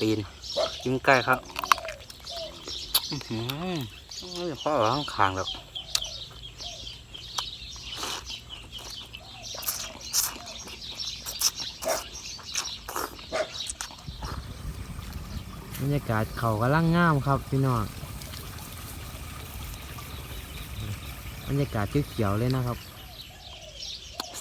ตีนยิงใกล้ครับอื้อหือโอ้ยพ่อข้างขางแบบบรรยากาศเขากำลังงามครับพี่น้องบรรยากาศเขียวๆเลยนะครับ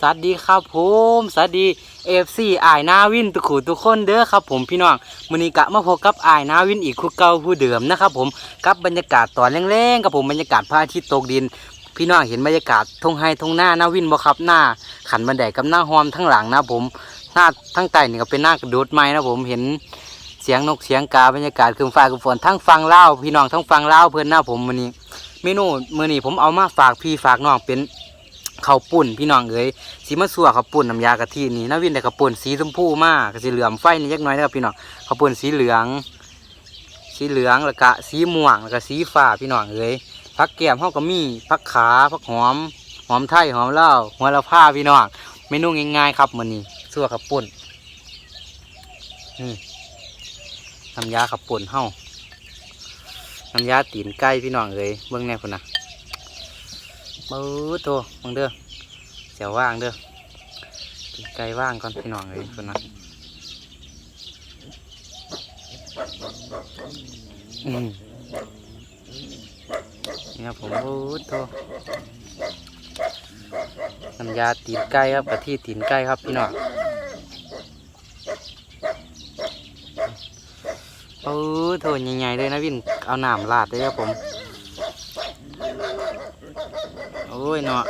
สวัสดีครับผมสวัสดีเอฟซีอายนาวินทุกขู่ทุกคนเด้อครับผมพี่น้องมือนี้กะมาพบกับอายนาวินอีกคู่เก่าผู้เดิมนะครับผมกับบรรยากาศตอนแรงๆกับผมบรรยากาศพระอาทิตย์ตกดิน พี่น้องเห็นบรรยากาศทงไฮทงหน้าหน้าวินบ่ครับหน้า ขันบันไดกับหน้าหอมทั้งหลังนะผมหน้าทั้งใต้นี่ก็เป็นหน้ากระโดดไม้นะผมเห็นเสียงนกเสียงกาบรรยากาศคืนฟ้าคืนฝนทั้งฟังเล่าพี่น้องทั้งฟังเล่าเพื่อนหน้าผมมือนี้เมนูมือนี้ผมเอามาฝากพี่ฝากน้องเป็น ข้าวปุ่นพี่น้องเอ๋ยสีมะสัวข้าวปุ่นน้ำยากะทินี่น้าวินได้ข้าวปุ่นสีชมพูมากสีเหลืองไฟนี่ยักน้อยนะครับพี่น้องข้าวปุ่นสีเหลือง สีเหลืองแล้วก็สีม่วงแล้วก็สีฟ้าพี่น้องเอ๋ยผักแก้มเฮาก็มีผักขาผักหอมหอมไทยหอมเลาหัวละผ้าพี่น้องเมนูง่ายๆครับมื้อนี้ซั่วขับปุ่นนี่น้ำยาขับปุ่นเฮาน้ำยาตีนไก่พี่น้องเอ้ยเบิ่งแน่พุ่นน่ะ เบิ้ตเบิ่งเด้อเสียวว่างเด้อไก่ว่างก่อนพี่น้องเอ้ยพุ่นน่ะอืมนี่ครับผมโอ้โตน้ำยาตีนไก่ครับกะทิตีนไก่ครับพี่น้องโอ้โถใหญ่ๆเลยนะวินเอาหน้ำราดเลยครับผม โอ้ยเนาะ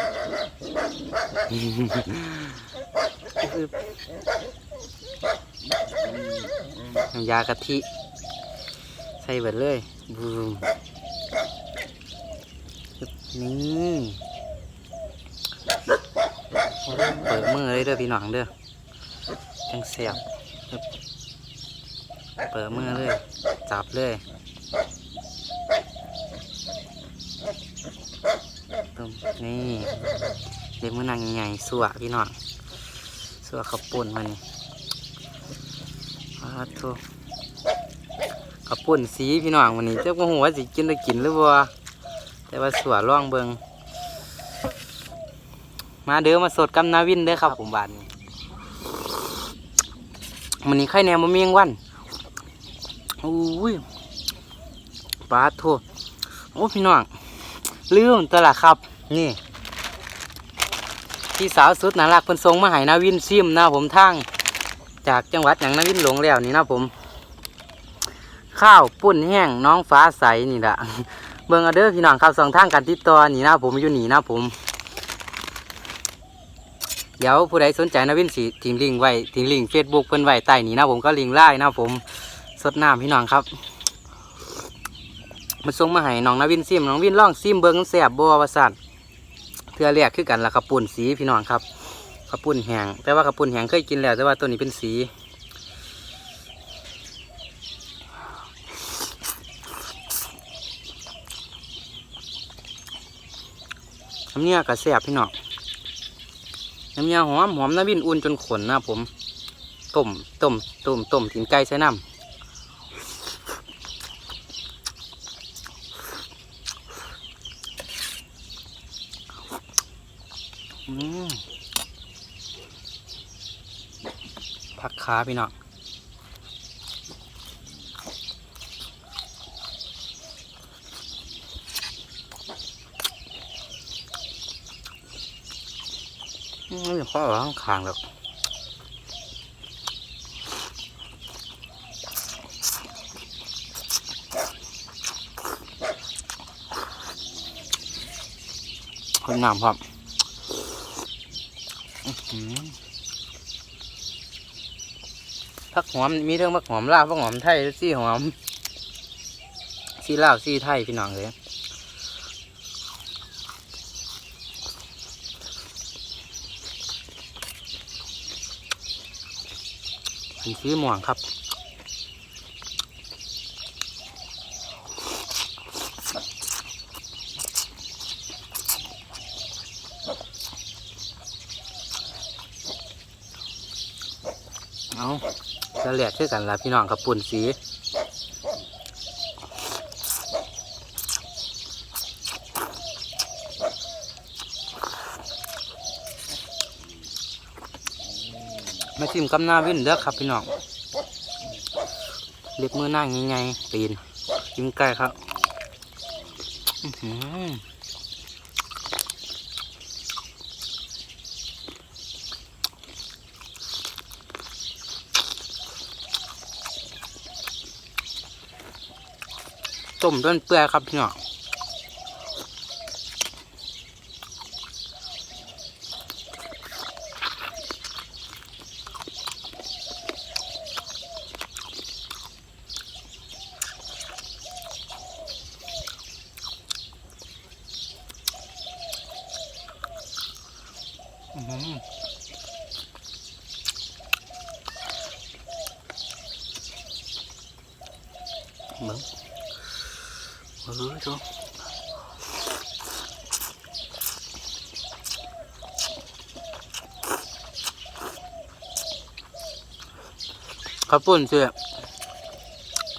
น้ำยากะทิ ใส่เบิดเลยบูมนี่เปิดมือเลยเด้อพี่น้องเด้อจังเสียบเปิดมือเลย จับเลย ตึมนี่เด็กมือนางใหญ่ๆสัวพี่น้องสัวข้าวปุ้นมานี่อาทุข้าวปุ้นสีพี่น้องวันนี้เจ้าก็หัวสิกินได้กินหรือบ่แต่ว่าสวยร่องเบิงมาเด้อมาสดกับนาวินเด้อครับผมบานนี้มันนี้ไข่แนมมะเมียงวันอุ้ยปลาโทโอ้พี่น้อง ลืมตัวละครับ นี่พี่สาวสุดน่ารักเพิ่นส่งมาให้นาวินซิมนะผมทางจากจังหวัดอย่างนาวินหลงแล้วนี่นะผม ข้าวปุ้นแห้งน้องฟ้าใสนี่แหละเบิ่งเอาเด้อพี่น้องครับสองทางการติดต่อนี่นะผมอยู่หนีนะผม เดี๋ยวผู้ใดสนใจนะวินสีทิ้งลิงไว้ทิ้งลิงเฟซบุ๊กเพิ่นไว้ใต้นี้นะผมก็ลิงไล่นะผมสดน้ำพี่น้องครับ มาส่งมาให้น้องนาวินซิมน้องวินล่องซิมเบิ่งแซ่บบัววาสันเทือแรกคือกันละขับปุ่นสีพี่น้องครับขับปุ่นแห้งแต่ว่าขับปุ่นแห้งเคยกินแล้ว แต่ว่าตัวนี้เป็นสีน้ำเนี้ยกระแสบพี่น้องน้ำเนี้ยหอมหอมน้ำวินอุ่นจนขนนะผมต้มต้มต้มต้มกินไก่ใส่น้ำ ผักขาพี่น้องอืมอย่าข้อข้างขางแบบคนน้ำครับ อือ ผักหอมมีเรื่องผักหอมลาวผักหอมไทยซี่หอมซี่ลาวซี่ไทยพี่น้องเลยเป็นสีม่วงครับเอา แจะแหลกคือกันละพี่น้องครับปุ่นสีมาชิมกับหน้าวินเด้อครับพี่น้องเล็บมือหน้าใหญ่ๆตีนกินไก่ครับ อื้อหือ ต้มด้นเปื่อยครับพี่น้องอื้อหือเบิ้ง เออจ้ะข้าวปุ้นเสีย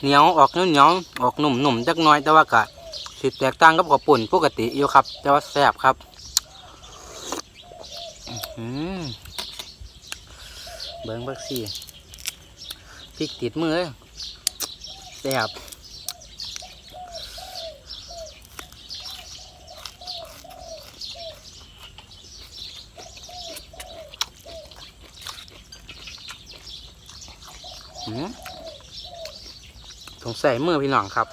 เหนียวออกเหนียวเหนียวออกหนุ่มหนุ่มจักน้อยแต่ว่ากะสิแตกต่างกับข้าวปุ้นปกติอยู่ครับ แต่ว่าแซ่บครับเบิ้งบักซี่พริกติดมือเลยแซ่บ สงสัยเมื่อพี่น้องครับ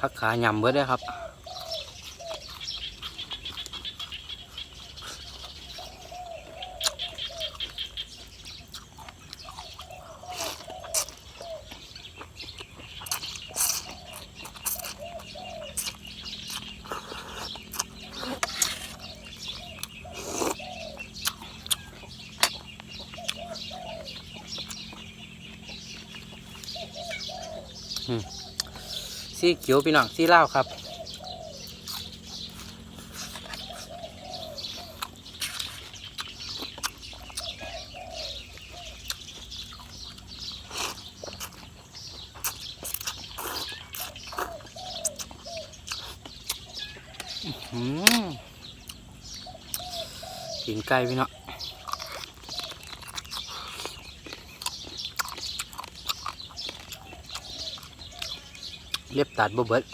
พักขายำเบิดได้ครับ สีเขียวพี่น้องสีเหล้าครับอืมกินไก่พี่เน้อง เล็บตัดบ่เบิด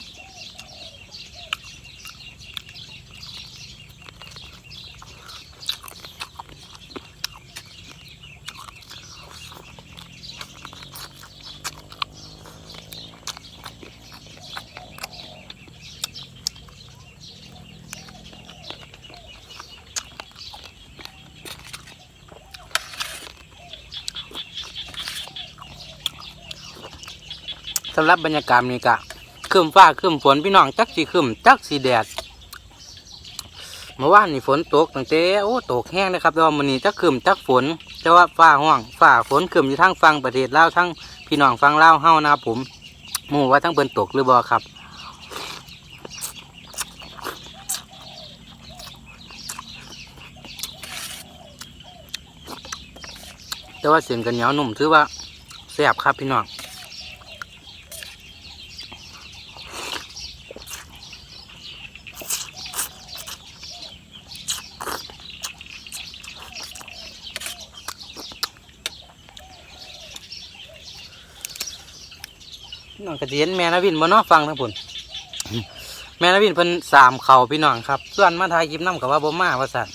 สำหรับบรรยากาศนี้กะ ครึมฟ้าครึมฝนพี่น้องจักสีครึมจักสีแดดเมื่อวานนี่ฝนตกตั้งแต่โอ้ตกแห้งนะครับแต่ว่ามื้อนี้จักครึมจักฝนแต่ว่าฟ้าห้องฟ้าฝนครึมอยู่ทั้งฝั่งประเทศลาวทั้งพี่น้องฝั่งลาวเฮานะครับผมหมู่ว่าทั้งเพิ่นตกหรือบ่ครับแต่ว่าเสียงกันเหนียวหนุ่มถือว่าแซ่บครับพี่น้อง น้องกระเจียนแม่นาวินบ่เนาะฟังทั้งผลแม่นาวินเพิ่นสามเข่าพี่น้องครับ ส่วนมาทายคลิบน้ำกับว่าบ่มาว่าสั่น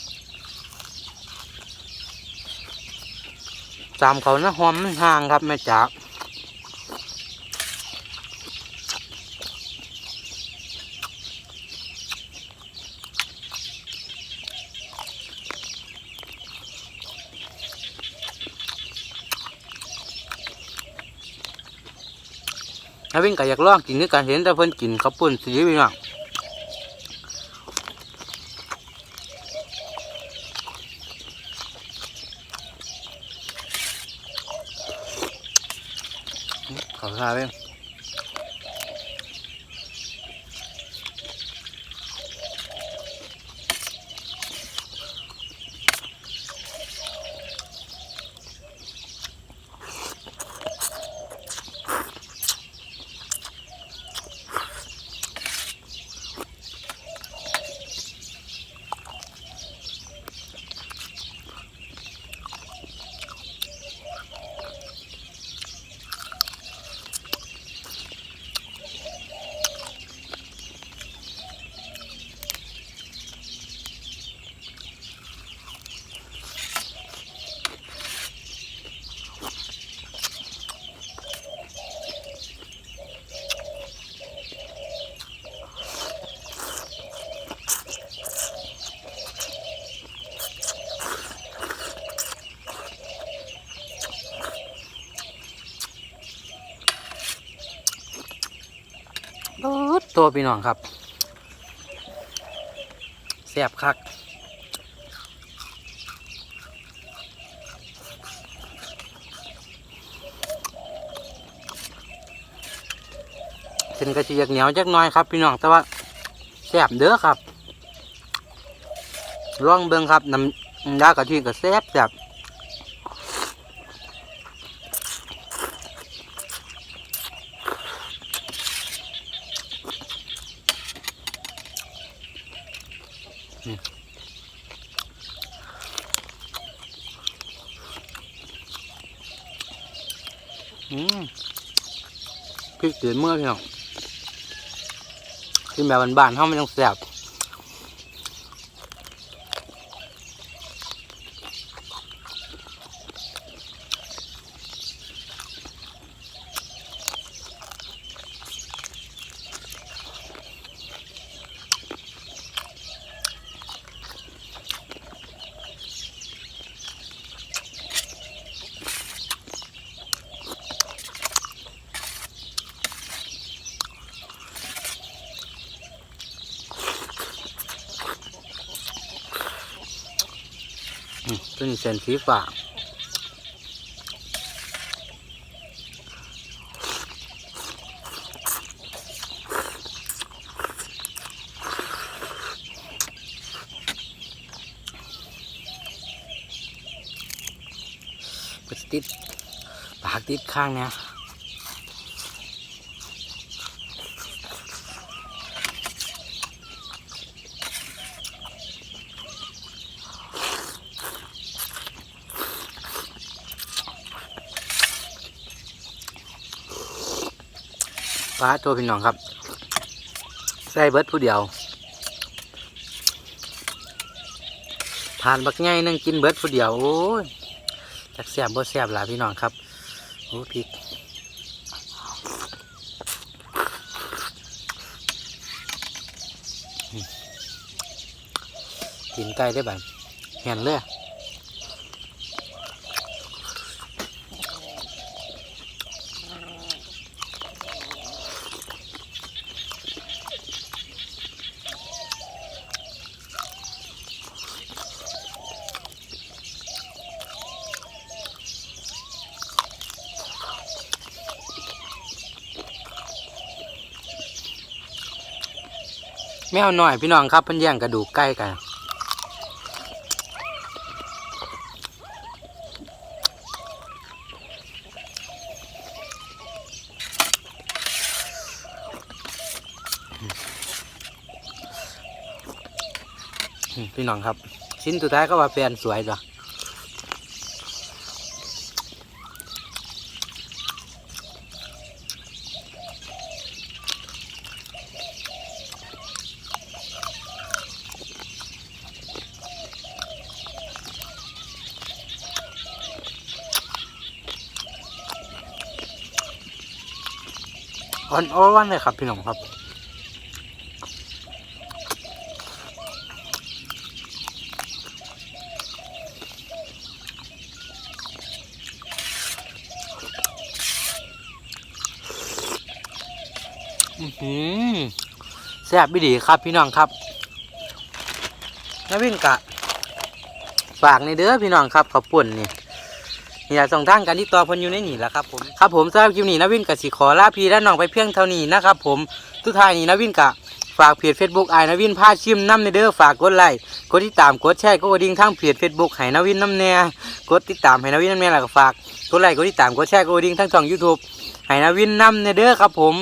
สามเขานะหอมมันห่างครับแม่จ๋า ถ้าวิ่งก็อยากลองกินด้วกันเห็นแต่เพิ่นกินข้าวปุ้นสีพี่น้องขอทาเอง ตัวพี่น้องครับแซ่บคักเส้นกระเจียกเหนียวจักน้อยครับพี่น้องแต่ว่าแซ่บเด้อครับลองเบิ่งครับน้ำยากะทิก็แซ่บแซ่บ พริกตื่นเมื่อพี่น้องกินแบบบ้านๆเขาไม่ต้องแสบ อืมตัวนี้เส้นสีฟ้าติดปากติดข้างเนี่ย ปลาตัวพี่น้องครับ ใส่เบิร์ดผู้เดียวทานบักง่ายนึงกินเบิร์ดผู้เดียวโอ้ยจักแซ่บบ่แซ่บหล่ะพี่น้องครับโอ้พริกกินไก่ได้บัดเห็นเลย มวหน่อยพี่น้องครับเพิ่นแย่งกระดูกใกล้กันพี่น้องครับ ชิ้นสุดท้ายก็ว่าแฟนสวยจ้ะ อ่อนๆเลยครับ พี่น้องครับอือแซ่บบิดีครับพี่น้องครับนาวินกะฝากในเด้อพี่น้องครับข้าวป่นนี่ นี่แหละสองทางการที่ต่อเพิ่นอยู่ในนี่แหละครับผมครับผมสำหรับคลิปนี้นาวินกับสิขอลาพี่และน้องไปเพียงเท่านี้นะครับผมทุกท่ายนี้นาวินกะฝากเพจ Facebook ไอ้นวินพาชิมน้ำในเด้อฝากกดไลค์กดติดตามกดแชร์กดกระดิ่งทั้งเพจ Facebook ให้นวินน้ำแน่กดติดตามให้นวินน้ำแน่แล้วก็ฝากกดไลค์กดติดตามกดแชร์กดกระดิ่งทั้งช่อง YouTube ให้นวินน้ำในเด้อครับผม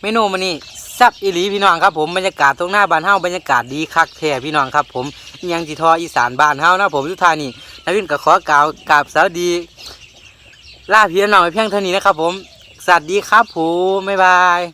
เมนูมันนี่ซับอีหลีพี่น้องครับผมบรรยากาศตรงหน้าบ้านเฮาบรรยากาศดีคักแท้พี่น้องครับผมยังจิทออีสานบ้านเฮานะผมทุกท่านนี่ นาวินก็ขอกล่าวกราบสวัสดีลาพี่น้องไปเพียงเท่านี้นะครับผม สวัสดีครับผม บ๊ายบาย